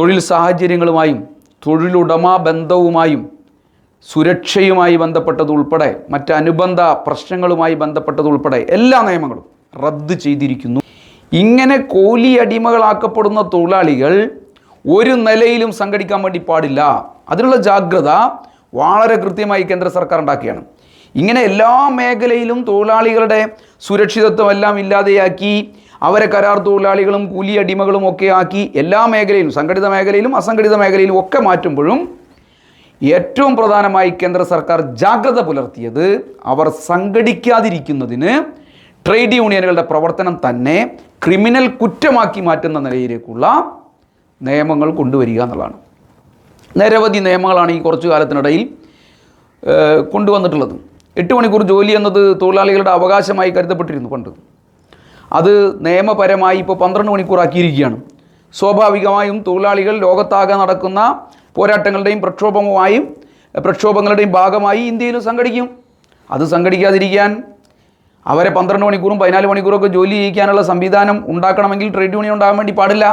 തൊഴിൽ സാഹചര്യങ്ങളുമായും തൊഴിലുടമ ബന്ധവുമായും സുരക്ഷയുമായി ബന്ധപ്പെട്ടതുൾപ്പെടെ മറ്റ് അനുബന്ധ പ്രശ്നങ്ങളുമായി ബന്ധപ്പെട്ടതുൾപ്പെടെ എല്ലാ നിയമങ്ങളും റദ്ദ് ചെയ്തിരിക്കുന്നു. ഇങ്ങനെ കോലി അടിമകളാക്കപ്പെടുന്ന തൊഴിലാളികൾ ഒരു നിലയിലും സംഘടിക്കാൻ വേണ്ടി പാടില്ല. അതിനുള്ള ജാഗ്രത വളരെ കൃത്യമായി കേന്ദ്ര സർക്കാർ ഉണ്ടാക്കിയാണ്. ഇങ്ങനെ എല്ലാ മേഖലയിലും തൊഴിലാളികളുടെ സുരക്ഷിതത്വം എല്ലാം ഇല്ലാതെയാക്കി അവരെ കരാർ തൊഴിലാളികളും കൂലി അടിമകളും ഒക്കെ ആക്കി എല്ലാ മേഖലയിലും സംഘടിത മേഖലയിലും അസംഘടിത മേഖലയിലും ഒക്കെ മാറ്റുമ്പോഴും ഏറ്റവും പ്രധാനമായി കേന്ദ്ര സർക്കാർ ജാഗ്രത പുലർത്തിയത് അവർ സംഘടിക്കാതിരിക്കുന്നതിന് ട്രേഡ് യൂണിയനുകളുടെ പ്രവർത്തനം തന്നെ ക്രിമിനൽ കുറ്റമാക്കി മാറ്റുന്ന നിലയിലേക്കുള്ള നിയമങ്ങൾ കൊണ്ടുവരിക എന്നുള്ളതാണ്. നിരവധി നിയമങ്ങളാണ് ഈ കുറച്ചു കാലത്തിനിടയിൽ കൊണ്ടുവന്നിട്ടുള്ളത്. എട്ട് മണിക്കൂർ ജോലി എന്നത് തൊഴിലാളികളുടെ അവകാശമായി കരുതപ്പെട്ടിരുന്നു പണ്ട്. അത് നിയമപരമായി ഇപ്പോൾ പന്ത്രണ്ട് മണിക്കൂറാക്കിയിരിക്കുകയാണ്. സ്വാഭാവികമായും തൊഴിലാളികൾ ലോകത്താകെ നടക്കുന്ന പോരാട്ടങ്ങളുടെയും പ്രക്ഷോഭവുമായും പ്രക്ഷോഭങ്ങളുടെയും ഭാഗമായി ഇന്ത്യയിലും സംഘടിക്കും. അത് സംഘടിക്കാതിരിക്കാൻ അവരെ പന്ത്രണ്ട് മണിക്കൂറും പതിനാല് മണിക്കൂറൊക്കെ ജോലി ചെയ്യിക്കാനുള്ള സംവിധാനം ഉണ്ടാക്കണമെങ്കിൽ ട്രേഡ് യൂണിയൻ ഉണ്ടാകാൻ വേണ്ടി പാടില്ല.